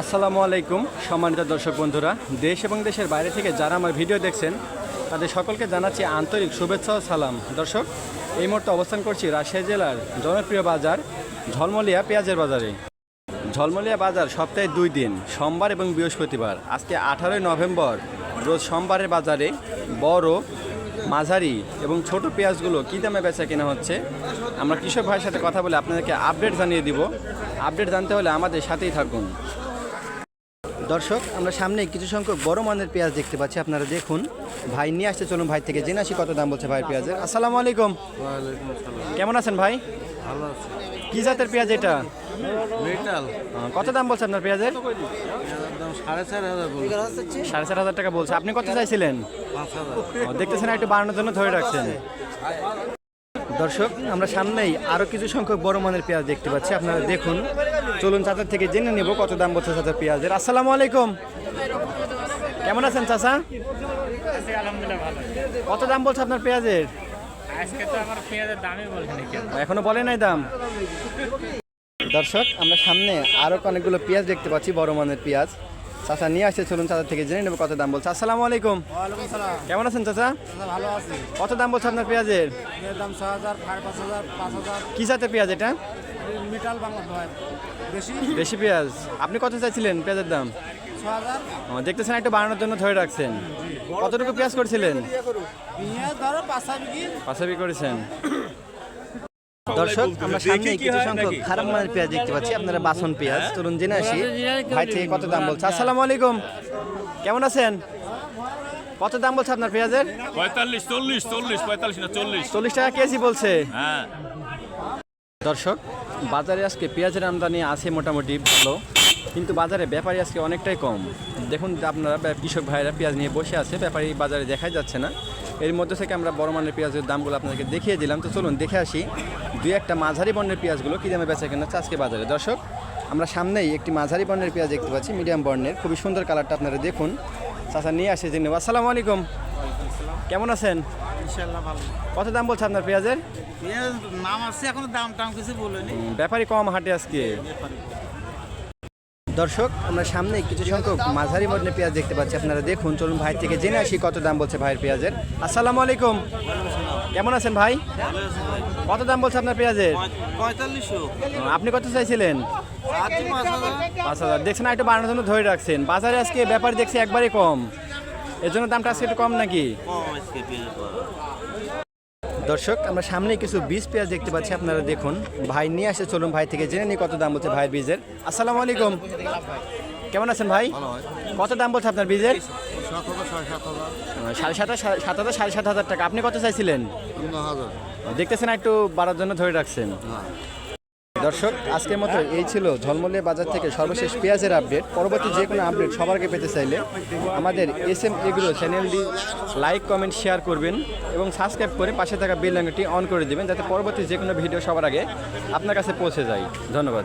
আসসালামু আলাইকুম, সম্মানিত দর্শক বন্ধুরা। দেশ এবং দেশের বাইরে থেকে যারা আমার ভিডিও দেখছেন, তাদের সকলকে জানাচ্ছি আন্তরিক শুভেচ্ছা ও সালাম। দর্শক, এই মুহূর্তে অবস্থান করছি রাজশাহী জেলার জনপ্রিয় বাজার, ঝলমলিয়া পেঁয়াজের বাজারে। ঝলমলিয়া বাজার সপ্তাহে দুই দিন, সোমবার এবং বৃহস্পতিবার। আজকে আঠারোই নভেম্বর, রোজ সোমবারের বাজারে বড়, মাঝারি এবং ছোট পেঁয়াজগুলো কী দামে বেচা কেনা হচ্ছে, আমরা কৃষক ভাইয়ের সাথে কথা বলে আপনাদেরকে আপডেট জানিয়ে দিব। আপডেট জানতে হলে আমাদের সাথেই থাকুন। দর্শক আমরা সামনে কিছু সংখ্যক বড় মানের পেঁয়াজ দেখতে পাচ্ছি। আপনারা দেখুন। ভাই নিয়ে আসতে চলুন ভাই থেকে জেনে আসি কত দাম বলছে ভাই পেঁয়াজের। আসসালামু আলাইকুম। কেমন আছেন ভাই? ভালো কি জাতের পেঁয়াজ এটা? কত দাম বলছে আপনার পেঁয়াজের? সাড়ে চার হাজার টাকা বলছে। আপনি কত চাইছিলেন? দেখতেছেন একটু বাড়ানোর জন্য ধরে রাখছেন। দর্শক আমরা সামনেই আরও কিছু সংখ্যক বড় মানের পেঁয়াজ দেখতে পাচ্ছি। আপনারা দেখুন। চলুন চাচার থেকে জেনে নেব কত দাম বলছে চাচার পেঁয়াজের। আসসালামু আলাইকুম। কেমন আছেন চাচা? কত দাম বলছে আপনার পেঁয়াজের? এখনও বলে নাই দাম। দর্শক আমরা সামনে আরও অনেকগুলো পেঁয়াজ দেখতে পাচ্ছি বড় মানের পেঁয়াজ। চাচা নিয়ে আসছে চলুন চাচা থেকে জেনে নেব কত দাম বলছে। আসসালামু আলাইকুম। কেমন আছেন চাচা? ভালো আছি। কত দাম বলছে আপনার পেঁয়াজের? দাম ছ হাজার পাঁচ হাজার পাঁচ হাজার। কি জাতের পেঁয়াজ এটা? মিটাল বাংলা বেশি পেঁয়াজ। আপনি কত চাইছিলেন পেঁয়াজের দাম? দেখতেছেন একটু বাড়ানোর জন্য ধরে রাখছেন। কতটুকু পেঁয়াজ করছিলেন? পেঁয়াজ ধরো পাশাপি করেছেন। দর্শক আমরা সামনে কিছু সংখ্যক খারাপ মানের পেঁয়াজ দেখতে পাচ্ছি। আপনারা বাসন পেঁয়াজ চলুন জেনে আসি। ভাই থেকে কত দাম বলছে? আসসালামু আলাইকুম। কেমন আছেন? কত দাম বলছে আপনার পেঁয়াজের? পঁয়তাল্লিশ চল্লিশ চল্লিশ পঁয়তাল্লিশ না চল্লিশ। চল্লিশ টাকা কেজি বলছে। হ্যাঁ। দর্শক বাজারে আজকে পেঁয়াজের আমদানি আছে মোটামুটি ভালো কিন্তু বাজারে ব্যাপারী আজকে অনেকটাই কম। দেখুন আপনারা কৃষক ভাইরা পেঁয়াজ নিয়ে বসে আছে ব্যাপারী বাজারে দেখাই যাচ্ছে না। এর মধ্যে থেকে আমরা বড় মানের পেঁয়াজের দামগুলো আপনাদেরকে দেখিয়ে দিলাম। তো চলুন দেখে আসি দুই একটা মাঝারি বর্ণের পেঁয়াজগুলো কী দামে বেচা কেনা আজকে বাজারে। দর্শক আমরা সামনেই একটি মাঝারি বর্ণের পেঁয়াজ দেখতে পাচ্ছি মিডিয়াম বর্ণের। খুবই সুন্দর কালারটা আপনারা দেখুন। চাচা নিয়ে আসে জেনে আসসালামু আলাইকুম। কেমন আছেন? কত দাম বলছে আপনার পেঁয়াজের? পেঁয়াজ নাম আছে এখন দাম টাম কিছু বলেনি। ব্যাপারই কম হাটে আজকে। দর্শক আমরা সামনে কিছু সংখ্যক মাঝারি বর্ণের পেঁয়াজ দেখতে পাচ্ছি আপনারা। দেখুন চলুন ভাই থেকে জেনে আসি কত দাম বলছে ভাইয়ের পেঁয়াজের। আসসালামু আলাইকুম। কেমন আছেন ভাই? কত দাম বলছে আপনার পেঁয়াজের? আপনি কত চাইছিলেন? পাঁচ হাজার। দেখছেন একটু বাড়ানোর জন্য ধরে রাখছেন। বাজারে আজকে ব্যাপার দেখছি একবারে কম। এর জন্য দামটা আজকে একটু কম নাকি? দর্শক আমরা সামনে কিছু বীজ পেঁয়াজ দেখতে পাচ্ছি আপনারা দেখুন। ভাই নিয়ে আসে চলুন ভাই থেকে জেনে নিই কত দাম বলছে ভাই বীজের। আসসালামু আলাইকুম। কেমন আছেন ভাই? কত দাম বলছে আপনার বীজের? সাড়ে সাত সাত হাজার সাড়ে সাত হাজার টাকা। আপনি কত চাইছিলেন? দেখতেছেন একটু বাড়ার জন্য ধরে রাখছেন। দর্শক, আজকের মতো এই ছিল ঝলমলিয়া বাজার থেকে সর্বশেষ পেঁয়াজের আপডেট। পরবর্তী যে কোনো আপডেট সবার আগে পেতে চাইলে আমাদের এস এম এগ্রো চ্যানেলটি লাইক, কমেন্ট, শেয়ার করবেন এবং সাবস্ক্রাইব করে পাশে থাকা বেল অন করে দেবেন, যাতে পরবর্তী যে কোনো ভিডিও সবার আগে আপনার কাছে পৌঁছে যায়। ধন্যবাদ।